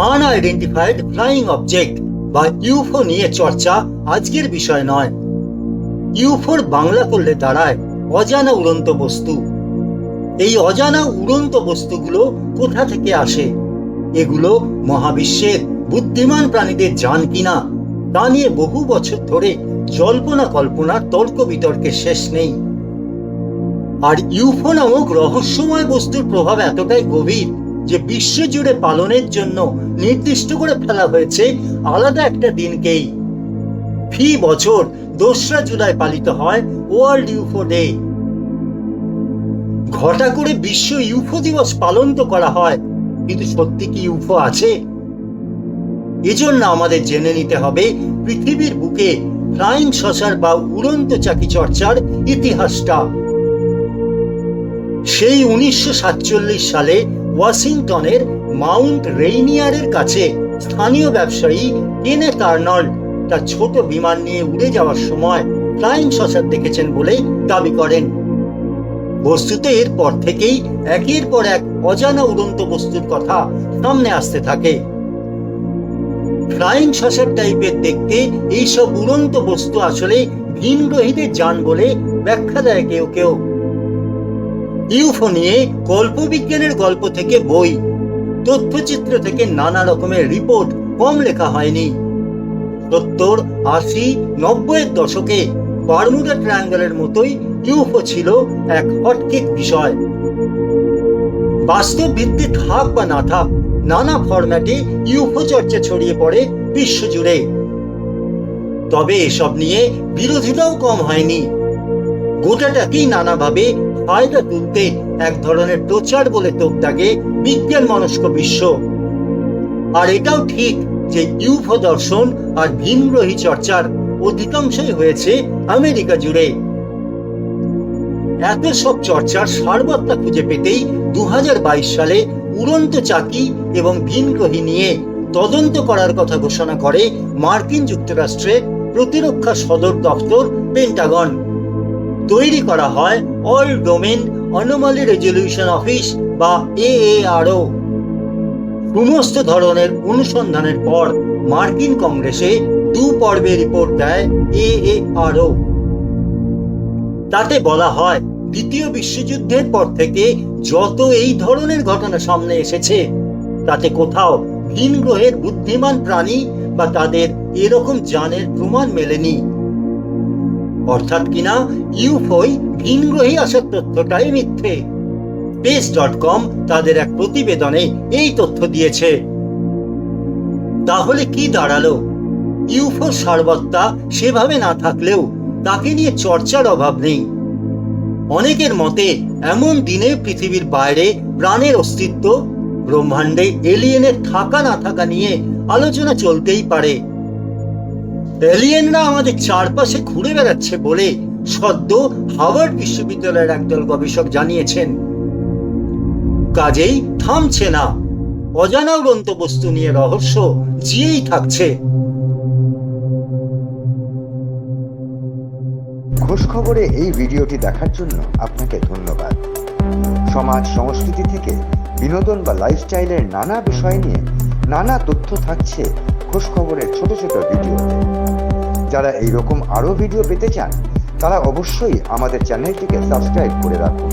Unidentified flying object বা UFO নিয়ে চর্চা আজকের বিষয় নয়। ইউফোর বাংলা করলে দাঁড়ায় অজানা উড়ন্ত বস্তু। এই অজানা উড়ন্ত বস্তুগুলো কোথা থেকে আসে? এগুলো মহাবিশ্বের বুদ্ধিমান প্রাণীদের যান কিনা, তা নিয়ে বহু বছর ধরে জল্পনা কল্পনা, তর্ক বিতর্কের শেষ নেই। আর ইউফো নামক রহস্যময় বস্তুর প্রভাব এতটাই গভীর যে বিশ্বজুড়ে পালনের জন্য নির্দিষ্ট করে ফেলা হয়েছে আলাদা একটা দিনকেই। ফি বছর দোসরা জুলাই পালিত হয় ওয়ার্ল্ড ইউফো ডে। ঘটা করে বিশ্ব ইউফো দিবস পালন তো করা হয়, কিন্তু সত্যি কি ইউফো আছে? এজন্য আমাদের জেনে নিতে হবে, পৃথিবীর বুকে ফ্লাইং সসার বা উড়ন্ত চাকি চর্চার ইতিহাসটা। সেই উনিশশো সাতচল্লিশ সালে ওয়াশিংটনের মাউন্ট রেইনিয়ারের কাছে স্থানীয় ব্যবসায়ী কেনেথ আর্নল্ড তার ছোট বিমান নিয়ে উড়ে যাওয়ার সময় ফ্লাইং সসার দেখেছেন বলে দাবি করেন। বস্তুতে এরপর থেকেই একের পর এক অজানা উড়ন্ত বস্তুর কথা সামনে আসতে থাকে। ফ্লাইং সসার টাইপের দেখতে এইসব উড়ন্ত বস্তু আসলে ভিনগ্রহীদের যান বলে ব্যাখ্যা দেয় কেউ কেউ। ইউফো নিয়ে কল্পবিজ্ঞানের গল্প থেকে বই, তথ্যচিত্র থেকে নানা রকমের রিপোর্ট কম লেখা হয়নি। সত্তর আশি নব্বইয়ের দশকে বারমুডা ট্রায়াঙ্গেলের মতোই ইউফো ছিল এক হটকেক বিষয়। বাস্তব ভিত্তি থাক বা না থাক নানা ফরম্যাটে ইউফো চর্চা ছড়িয়ে পড়ে বিশ্বজুড়ে। তবে এসব নিয়ে বিরোধিতাও কম হয়নি। গোটাটাকেই নানাভাবে ফায়দা তুলতে এক ধরনের প্রচার বলে তোপ দাগে বিজ্ঞান মনস্ক বিশ্ব। আর এটাও ঠিক যে ইউফো দর্শন আর ভিনগ্রহী চর্চার অধিকাংশই হয়েছে আমেরিকা জুড়ে। এত সব চর্চার সারবত্তা খুঁজে পেতেই দু হাজার বাইশ সালে উড়ন্ত চাকি এবং ভিনগ্রহী নিয়ে তদন্ত করার কথা ঘোষণা করে মার্কিন যুক্তরাষ্ট্রের প্রতিরক্ষা সদর দপ্তর পেন্টাগন। তৈরি করা হয় all domain anomaly resolution office বা এএআরও সমস্ত ধরনের অনুসন্ধানের পর মার্কিন কংগ্রেসে দু পর্বে রিপোর্ট দেয় এএআরও তাতে বলা হয়, দ্বিতীয় বিশ্বযুদ্ধের পর থেকে যত এই ধরনের ঘটনা সামনে এসেছে, তাতে কোথাও ভিন গ্রহের বুদ্ধিমান প্রাণী বা তাদের এরকম যানের প্রমাণ মেলেনি। অর্থাৎ কিনা ইউফোই ভিনগ্রহী আসার তথ্যটাই মিথ্যে। স্পেস ডট কম তাদের এক প্রতিবেদনে এই তথ্য দিয়েছে। তাহলে কি দাঁড়াল? ইউফো সারবত্তা সেভাবে না থাকলেও তাকে নিয়ে চর্চার অভাব নেই। অনেকের মতে এমন দিনে পৃথিবীর বাইরে প্রাণের অস্তিত্ব, ব্রহ্মাণ্ডে এলিয়েনের থাকা না থাকা নিয়ে আলোচনা চলতেই পারে। এলিয়েনরা আমাদের চারপাশে ঘুরে বেড়াচ্ছে বলে সদ্য হাওয়ার্ড বিশ্ববিদ্যালয়ের একদল গবেষক জানিয়েছেন। কাজেই থামছে না। অজানা উড়ন্ত বস্তু নিয়ে রহস্য জিয়েই থাকছে। খোঁজ খবরে এই ভিডিওটি দেখার জন্য আপনাকে ধন্যবাদ। সমাজ সংস্কৃতি থেকে বিনোদন বা লাইফস্টাইলের নানা বিষয় নিয়ে নানা তথ্য থাকছে খোঁজ খবরের ছোট ছোট ভিডিওতে। যারা এইরকম আরও ভিডিও পেতে চান তারা অবশ্যই আমাদের চ্যানেলটিকে সাবস্ক্রাইব করে রাখুন।